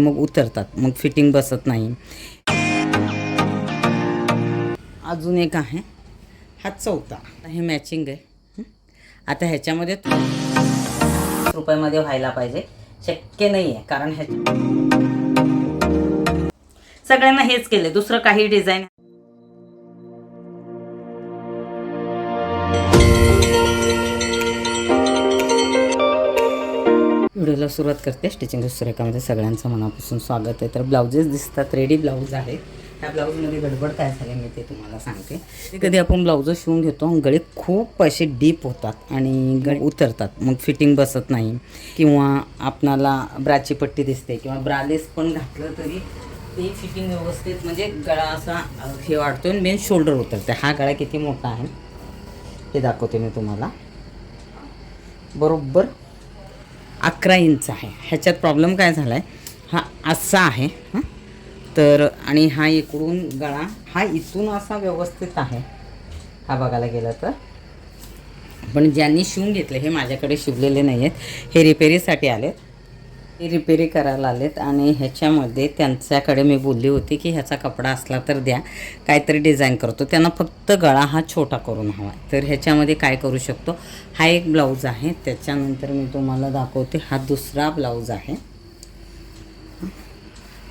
मग उतरतात मग फिटिंग बसत नाही. अजून एक आहे हा चौथा. हे मॅचिंग आहे. आता ह्याच्यामध्ये रुपयामध्ये व्हायला पाहिजे. शक्य नाही आहे कारण ह्या सगळ्यांना हेच केले दुसरं काही डिझाईन व्हिडिओला सुरुवात करते. स्टिचिंग सुरेखामध्ये सगळ्यांचं मनापासून स्वागत आहे. तर ब्लाउजेस दिसतात रेडी ब्लाऊज आहेत. ह्या ब्लाऊजमध्ये गडबड काय झाली मी ते तुम्हाला सांगते. कधी आपण ब्लाऊज शिवून घेतो गळे खूप असे डीप होतात आणि गळे उतरतात. मग फिटिंग बसत नाही. किंवा आपणाला ब्राची पट्टी दिसते किंवा ब्रालेस पण घातलं तरी ते फिटिंग व्यवस्थित म्हणजे गळा असा हे वाढतो आणि मेन शोल्डर उतरते. हा गळा किती मोठा आहे हे दाखवते मी तुम्हाला. बरोबर अकरा इंच आहे. ह्याच्यात प्रॉब्लेम काय झाला आहे हा असा आहे हां. तर आणि हा इकडून गळा हा इथून असा व्यवस्थित आहे. हा बघायला गेला तर. पण ज्यांनी शिवून घेतले हे माझ्याकडे शिवलेले नाही आहेत हे रिपेरीसाठी आलेत. रिपेरी करायला आलेत आणि ह्याच्यामध्ये त्यांच्याकडे मी बोलली होती की ह्याचा कपडा असला तर द्या. काहीतरी डिझाईन करतो. त्यांना फक्त गळा हा छोटा करून हवा आहे. तर ह्याच्यामध्ये काय करू शकतो? हा एक ब्लाऊज आहे. त्याच्यानंतर मी तुम्हाला दाखवते. हा दुसरा ब्लाऊज आहे.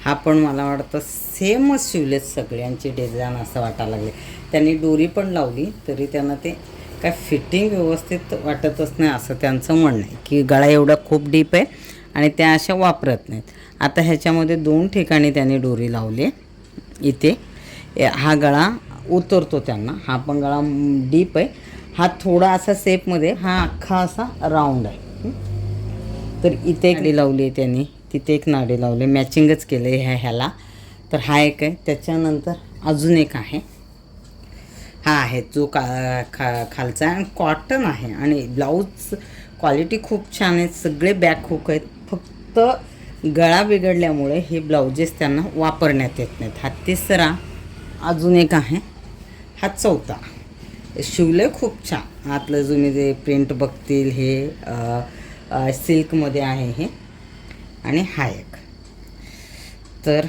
हा पण मला वाटतं सेमच शिवलेत सगळ्यांची डिझाईन असं वाटायला लागले. त्यांनी दोरी पण लावली तरी त्यांना ते काय फिटिंग व्यवस्थित वाटतच नाही असं त्यांचं म्हणणं आहे. की गळा एवढा खूप डीप आहे. आणि त्या अशा वापरत नाहीत. आता ह्याच्यामध्ये दोन ठिकाणी त्याने दोरी लावले. इथे. हा गळा उतरतो त्यांना. हा पण गळा डीप आहे. हा थोडा असा सेपमध्ये हा अख्खा असा राऊंड आहे. तर इथे एक लावली आहे त्यांनी. तिथे एक नाडी लावली. मॅचिंगच केलं आहे ह्या ह्याला. तर हा एक आहे. त्याच्यानंतर अजून एक आहे. हा आहे. जो का खा खालचा आणि कॉटन आहे. आणि ब्लाऊज क्वालिटी खूप छान आहेत सगळे बॅक हुक आहेत. फक्त गळा बिघडल्यामुळे हे ब्लाउजेस त्यांना वापरण्यात येत नाहीत. हा तिसरा अजून एक आहे. हा चौथा. शिवलं खूप छान. आतलं जुने जे प्रिंट बघतील हे सिल्कमध्ये आहे हे. आणि हा एक. तर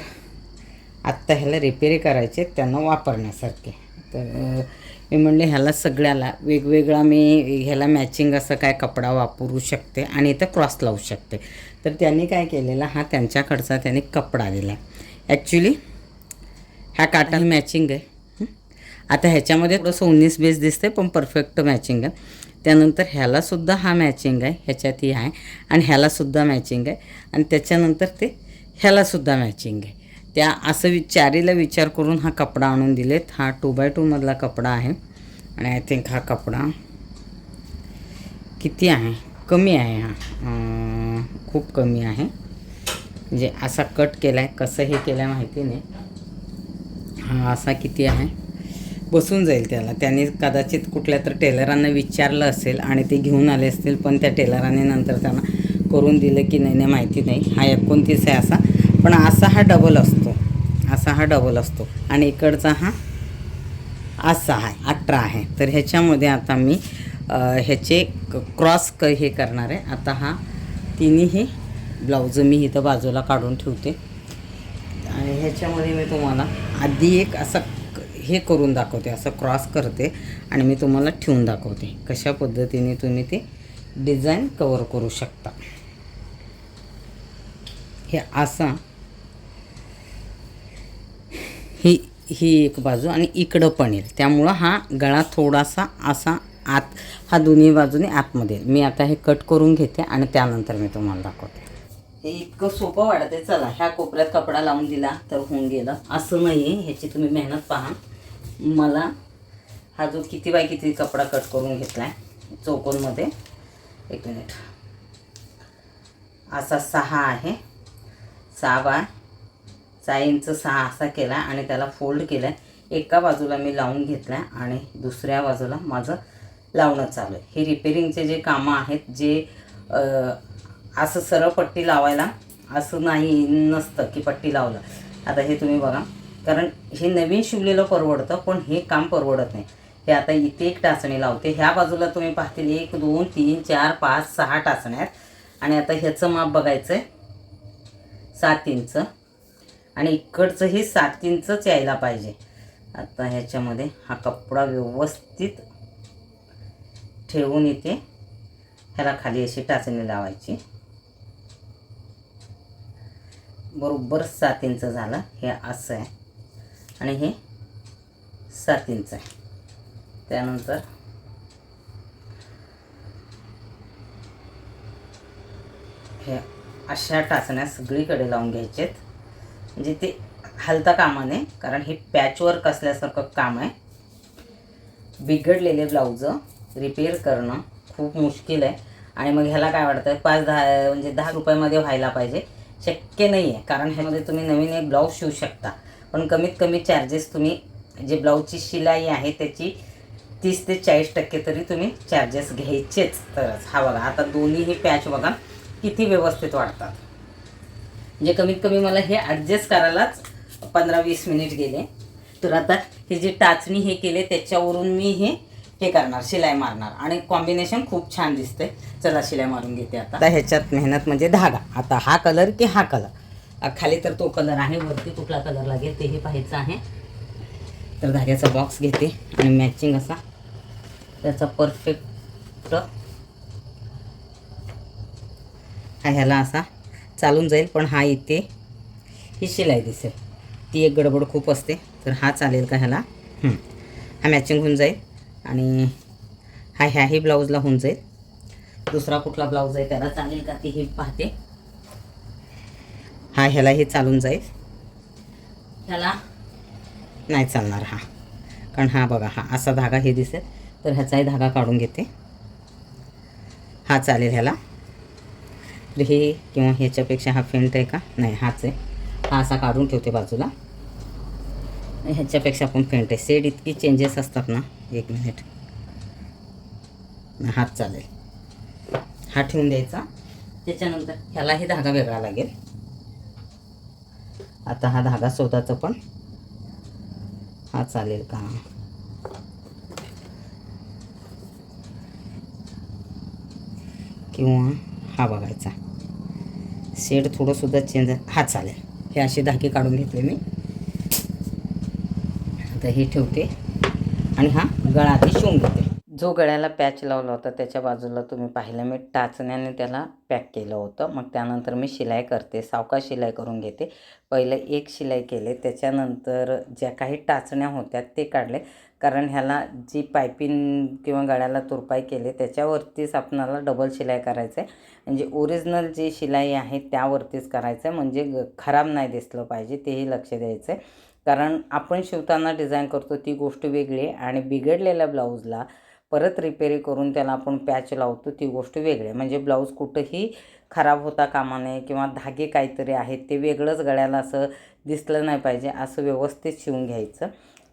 आत्ता ह्याला रिपेरी करायचे त्यांना वापरण्यासारखे. तर मी म्हणले ह्याला सगळ्याला वेगवेगळा मी ह्याला मॅचिंग असं काय कपडा वापरू शकते आणि इथं क्रॉस लावू शकते. तर त्यांनी काय केलेला हा त्यांच्याकडचा त्यांनी कपडा दिला. ॲक्च्युली ह्या काटन मॅचिंग आहे. आता ह्याच्यामध्ये थोडंसं उन्नीस बेस दिसते पण परफेक्ट मॅचिंग आहे. त्यानंतर ह्यालासुद्धा हा मॅचिंग आहे ह्याच्यातही आहे. आणि ह्यालासुद्धा मॅचिंग आहे. आणि त्याच्यानंतर ते ह्यालासुद्धा मॅचिंग आहे. त्या असं चारीला विचार करून हा कपडा आणून दिलेत. हा टू बाय टूमधला कपडा आहे. आणि आय थिंक हा कपडा किती आहे? कमी आहे हा. खूप कमी आहे. म्हणजे असा कट केला आहे कसं हे केलं आहे माहिती नाही. हा असा किती आहे? बसून जाईल त्याला. त्यांनी कदाचित कुठल्या तर टेलरांना विचारलं असेल आणि ते घेऊन आले असतील पण त्या टेलराने नंतर त्यांना करून दिलं की नाही नाही माहिती नाही. हा एकोणतीस आहे असा. पण असा हा डबल असतो. इकडचा हा डबल असतो. आणि इकडचा हा असा आहे अठरा आहे. तर ह्याच्यामध्ये आता मी ह्याचे क्रॉस क हे करणार आहे. आता हा तिन्ही ब्लाऊज मी इथं बाजूला काढून ठेवते. आणि ह्याच्यामध्ये मी तुम्हाला आधी एक असं हे करून दाखवते. असं क्रॉस करते आणि मी तुम्हाला ठेवून दाखवते. कशा पद्धतीने तुम्ही ते डिझाईन कवर करू शकता. हे असा ही ही एक बाजू आणि इकडं पण येईल. त्यामुळं हा गळा थोडासा असा आत हा दोन्ही बाजूने आतमध्ये येईल. मी आता हे कट करून घेते आणि त्यानंतर मी तुम्हाला दाखवते. हे इतकं सोपं वाटते आहे चला ह्या कोपऱ्यात कपडा लावून दिला तर होऊन गेलं. असं नाही आहे. ह्याची तुम्ही मेहनत पहा. मला हा जो किती बाय किती कपडा कट करून घेतला आहे चौकोनमध्ये एक मिनिट. असा सहा आहे. सहा बाय सहा इंच सहा असा केला आणि त्याला फोल्ड केला. आहे एका बाजूला मी लावून घेतला आहे आणि दुसऱ्या बाजूला माझं लावणं चालू आहे. हे रिपेरिंगचे जे कामं आहेत जे असं सरळ पट्टी लावायला असं नाही नसतं की पट्टी लावलं. आता हे तुम्ही बघा. कारण हे नवीन शिवलेलं परवडतं पण हे काम परवडत नाही. हे आता इथे एक टाचणी लावते. ह्या बाजूला तुम्ही पाहतील एक दोन तीन चार पाच सहा टाचण्या आहेत. आणि आता ह्याचं माप बघायचं आहे सात इंच. आणि इकडचंही सात इंचच यायला पाहिजे. आता ह्याच्यामध्ये हा कपडा व्यवस्थित ठेवून इथे ह्याला खाली अशी टाचणी लावायची. बरोबर सात इंच झालं. हे असं आहे. आणि हे सात इंच आहे. त्यानंतर हे अशा टाचण्या सगळीकडे लावून घ्यायचेत. म्हणजे ते हलता कामा नये कारण हे पॅचवर्क असल्यासारखं काम आहे. बिघडलेले ब्लाऊज रिपेअर करणं खूप मुश्किल आहे. आणि मग ह्याला काय वाटतं पाच दहा म्हणजे दहा रुपयामध्ये व्हायला पाहिजे. शक्य नाही आहे कारण ह्यामध्ये तुम्ही नवीन एक ब्लाऊज शिवू शकता. पण कमीत कमी चार्जेस तुम्ही जे ब्लाऊजची शिलाई आहे त्याची तीस ते चाळीस टक्के तरी तुम्ही चार्जेस घ्यायचेच तरच. हा बघा आता दोन्हीही पॅच बघा किती व्यवस्थित वाटतात म्हणजे कमीत कमी मला हे ॲडजस्ट करायलाच पंधरा वीस मिनिट गेले. तर आता हे जे टाचणी हे केले त्याच्यावरून मी हे हे करणार शिलाई मारणार. आणि कॉम्बिनेशन खूप छान दिसते चला शिलाई मारून घेते आता. आता ह्याच्यात मेहनत म्हणजे धागा. आता हा कलर की हा कलर खाली तर तो कलर आहे वरती कुठला कलर लागेल तेही पाहायचं आहे. तर धाग्याचा बॉक्स घेते आणि मॅचिंग असा. त्याचा परफेक्ट हा ह्याला असा चालून जाईल पण हा इथे ही शिलाई दिसेल. ती एक गडबड खूप असते तर हा चालेल का ह्याला? हं. हा मॅचिंग होऊन जाईल आणि हा ह्याही ब्लाऊजला होऊन जाईल. दुसरा कुठला ब्लाऊज आहे त्याला चालेल का ती हे पाहते. हा ह्यालाही चालून जाईल. ह्याला नाही चालणार हा. कारण हा बघा हा असा धागा हे दिसेल तर ह्याचाही धागा काढून घेते. हा चालेल ह्याला. तर हे किंवा ह्याच्यापेक्षा हा फेंट आहे का? नाही हाच आहे. हा असा काढून ठेवते बाजूला. ह्याच्यापेक्षा पण फेंट आहे. सेड इतकी चेंजेस असतात ना एक मिनिट हाच चालेल. हा ठेवून द्यायचा. त्याच्यानंतर ह्यालाही धागा वेगळा लागेल. आता हा धागा शोधाचा पण. हा चालेल का? किंवा हा बघायचा. शेड थोडंसुद्धा चेंज हा चालेल. हे असे धागे काढून घेतले मी. आता हे ठेवते. आणि हा गळा आधी शिवून घेते. जो गळ्याला पॅच लावला होता त्याच्या बाजूला तुम्ही पाहिलं मी टाचण्याने त्याला पॅक केलं होतं. मग त्यानंतर मी शिलाई करते सावका शिलाई करून घेते. पहिले एक शिलाई केले त्याच्यानंतर ज्या काही टाचण्या होत्या ते काढले. कारण ह्याला जी पायपिंग किंवा गळ्याला तुरपाई केले त्याच्यावरतीच आपणाला डबल शिलाई करायचं आहे म्हणजे ओरिजिनल जी शिलाई आहे त्यावरतीच करायचं आहे म्हणजे ग- खराब नाही दिसलं पाहिजे तेही लक्ष द्यायचं आहे कारण आपण शिवताना डिझाईन करतो ती गोष्ट वेगळी आहे. आणि बिघडलेल्या ब्लाऊजला परत रिपेरी करून त्याला आपण पॅच लावतो ती गोष्ट वेगळी म्हणजे ब्लाऊज कुठंही खराब होता कामा नये किंवा धागे काहीतरी आहेत ते वेगळंच गळ्याला असं दिसलं नाही पाहिजे असं व्यवस्थित शिवून घ्यायचं.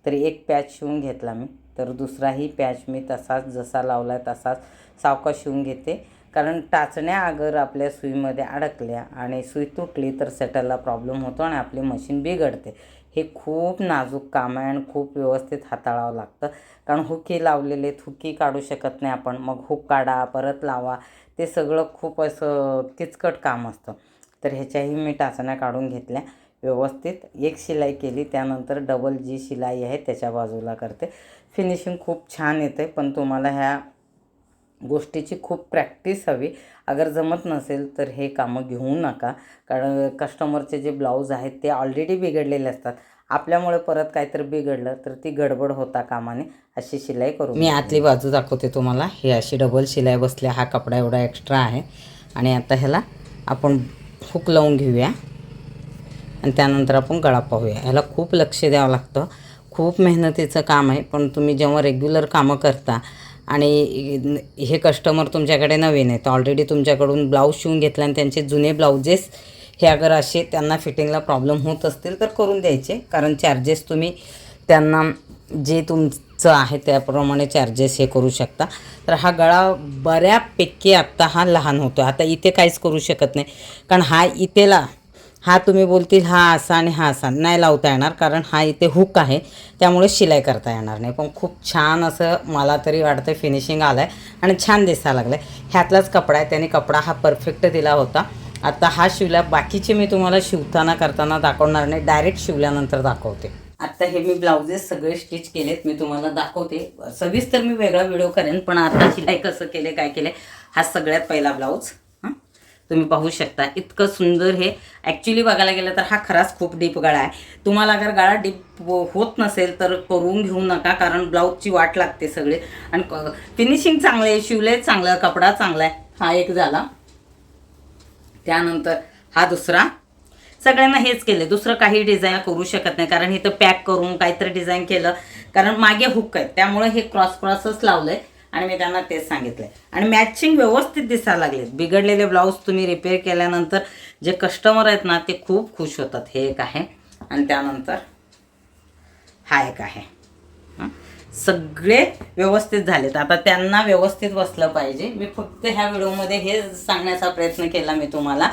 तर एक पॅच शिवून घेतला मी. तर दुसराही पॅच मी तसाच जसा लावला आहे तसाच सावकाश शिवून घेते. कारण टाचण्या अगर आपल्या सुईमध्ये अडकल्या आणि सुई तुटली तर सेटलला प्रॉब्लेम होतो आणि आपली मशीन बिघडते. हे खूप नाजूक काम आहे आणि खूप व्यवस्थित हाताळावं लागतं. कारण हुकी लावलेले हुकी काढू शकत नाही आपण. मग हुक काढा परत लावा. ते सगळं खूप असं किचकट काम असतं. तर ह्याच्याही मी टाचण्या काढून घेतल्या. व्यवस्थित एक शिलाई केली. त्यानंतर डबल जी शिलाई आहे त्याच्या बाजूला करते. फिनिशिंग खूप छान येते पण तुम्हाला ह्या गोष्टीची खूप प्रॅक्टिस हवी. अगर जमत नसेल तर हे कामं घेऊ नका. कारण कस्टमरचे जे ब्लाऊज आहेत ते ऑलरेडी बिघडलेले असतात. आपल्यामुळे परत काहीतरी बिघडलं तर ती गडबड होता कामाने अशी शिलाई करू मी आतली बाजू दाखवते तुम्हाला. हे अशी डबल शिलाई बसली हा कपडा एवढा एक्स्ट्रा आहे. आणि आता ह्याला आपण हुक लावून घेऊया. आणि त्यानंतर आपण गळा पाहूया. ह्याला खूप लक्ष द्यावं लागतं. खूप मेहनतीचं काम आहे पण तुम्ही जेव्हा रेग्युलर कामं करता आणि हे कस्टमर तुमच्याकडे नवीन आहेत. ऑलरेडी तुमच्याकडून ब्लाऊज शिवून घेतला आणि त्यांचे जुने ब्लाऊजेस हे अगर असे त्यांना फिटिंगला प्रॉब्लेम होत असतील तर करून द्यायचे. कारण चार्जेस तुम्ही त्यांना जे तुमचं आहे त्याप्रमाणे चार्जेस हे करू शकता. तर हा गळा बऱ्यापैकी आत्ता हा लहान होतो आता इथे काहीच करू शकत नाही. कारण हा इथेला हा तुम्ही बोलतील हा असा आणि हा असा. नाही लावता येणार कारण हा इथे हुक आहे. त्यामुळे शिलाई करता येणार नाही. पण खूप छान असं मला तरी वाटतं फिनिशिंग आलं आहे आणि छान दिसायला लागलं आहे ह्यातलाच कपडा आहे. त्याने कपडा हा परफेक्ट दिला होता. आता हा शिवला बाकीचे मी तुम्हाला शिवताना करताना दाखवणार नाही. डायरेक्ट शिवल्यानंतर दाखवते. आत्ता हे मी ब्लाउजेस सगळे स्टिच केलेत. मी तुम्हाला दाखवते. सविस्तर मी वेगळा व्हिडिओ करेन पण आता शिलाई कसं केले काय केले हा सगळ्यात पहिला ब्लाऊज तुम्ही पाहू शकता. इतकं सुंदर हे. ॲक्च्युली बघायला गेलं तर हा खराच खूप डीप गळा आहे. तुम्हाला अगर गळा डीप होत नसेल तर करून घेऊ नका कारण ब्लाऊजची वाट लागते सगळे. आणि फिनिशिंग चांगलं आहे शिवले चांगलं कपडा चांगला आहे. हा एक झाला. त्यानंतर हा दुसरा. सगळ्यांना हेच केलं दुसरं काही डिझाईन करू शकत नाही कारण इथं पॅक करून काहीतरी डिझाईन केलं. कारण मागे हुक आहेत. त्यामुळे हे क्रॉस क्रॉसच लावलंय. आणि मी त्यांना तेच सांगितलंय. आणि मॅचिंग व्यवस्थित दिसायला लागलेत. बिघडलेले ब्लाऊज तुम्ही रिपेअर केल्यानंतर जे कस्टमर आहेत ना ते खूप खुश होतात. हे एक आहे. आणि त्यानंतर हा एक आहे. सगळे व्यवस्थित झालेत. आता त्यांना व्यवस्थित बसलं पाहिजे. मी फक्त ह्या व्हिडिओमध्ये हे सांगण्याचा प्रयत्न केला मी तुम्हाला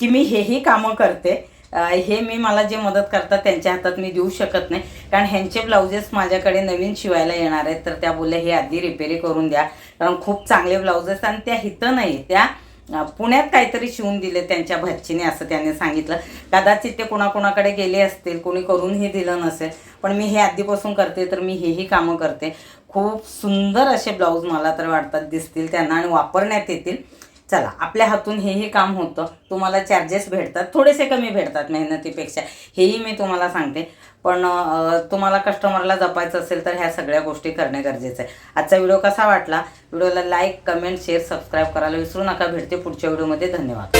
की मी हेही कामं करते. हे मी मला जे मदत करतात त्यांच्या हातात मी देऊ शकत नाही. कारण ह्यांचे ब्लाउजेस माझ्याकडे नवीन शिवायला येणार आहेत तर त्या बोलल्या हे आधी रिपेरी करून द्या. कारण खूप चांगले ब्लाउजेस आणि त्या हिथं नाही त्या पुण्यात काहीतरी शिवून दिले त्यांच्या भरचीने असं त्याने सांगितलं. कदाचित ते कोणाकोणाकडे गेले असतील कोणी करूनही दिलं नसेल पण मी हे आधीपासून करते तर मी हेही कामं करते. खूप सुंदर असे ब्लाऊज मला तर वाटतात दिसतील त्यांना आणि वापरण्यात येतील. चला आपल्या हातून हेही काम होतं. तुम्हाला चार्जेस भेटतात थोडेसे कमी भेटतात मेहनतीपेक्षा. हेही मी तुम्हाला सांगते. पण तुम्हाला कस्टमरला जपायचं असेल तर ह्या सगळ्या गोष्टी करणे गरजेचं आहे. आजचा व्हिडिओ कसा वाटला? व्हिडिओला लाईक कमेंट शेअर सबस्क्राईब करायला विसरू नका. भेटते पुढच्या व्हिडिओमध्ये. धन्यवाद.